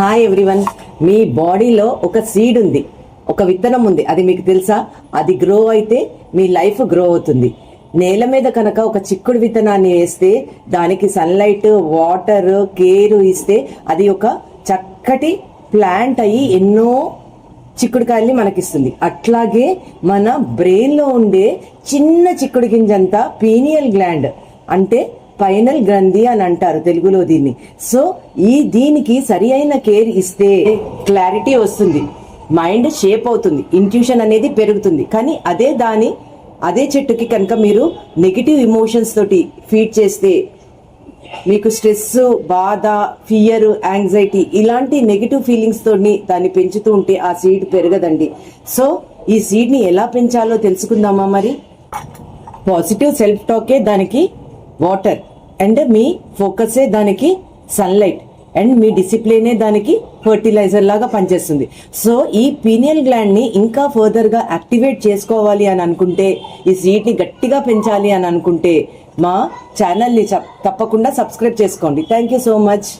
Hi everyone మీ బాడీలో ఒక seed ఉంది. ఒక విత్తనం ఉంది. అది మీకు తెలుసా? అది గ్రో అయితే మీ లైఫ్ గ్రో అవుతుంది. నేల మీద కనుక ఒక చిక్కుడు విత్తనాన్ని వేస్తే దానికి సన్లైట్ వాటర్ కేర్ ఇస్తే అది ఒక చక్కటి ప్లాంట్ అయ్యి ఎన్నో చిక్కుడుకాయల్ని మనకిస్తుంది. అట్లాగే మన బ్రెయిన్లో ఉండే చిన్న చిక్కుడు గింజంతా పీనియల్ గ్లాండ్ అంటే పైనల్ గ్రంథి అని అంటారు తెలుగులో దీన్ని. సో ఈ దీనికి సరి అయిన కేర్ ఇస్తే క్లారిటీ వస్తుంది. మైండ్ షేప్ అవుతుంది. ఇంట్యూషన్ అనేది పెరుగుతుంది. కానీ అదే దాని అదే చెట్టుకి కనుక మీరు నెగిటివ్ ఇమోషన్స్ తోటి ఫీడ్ చేస్తే మీకు స్ట్రెస్ బాధ ఫియర్ యాంగ్జైటీ ఇలాంటి నెగిటివ్ ఫీలింగ్స్ తోని దాన్ని పెంచుతూ ఉంటే ఆ సీడ్ పెరగదండి. సో ఈ సీడ్ని ఎలా పెంచాలో తెలుసుకుందామా మరి? పాజిటివ్ సెల్ఫ్ టాకే దానికి వాటర్ అండ్ మీ ఫోకసే దానికి సన్లైట్ అండ్ మీ డిసిప్లినే దానికి ఫర్టిలైజర్ లాగా పనిచేస్తుంది. సో ఈ పీనియల్ గ్లాండ్ని ఇంకా ఫర్దర్గా యాక్టివేట్ చేసుకోవాలి అని అనుకుంటే ఈ సీట్ని గట్టిగా పెంచాలి అని అనుకుంటే మా ఛానల్ని తప్పకుండా సబ్స్క్రైబ్ చేసుకోండి. Thank you so much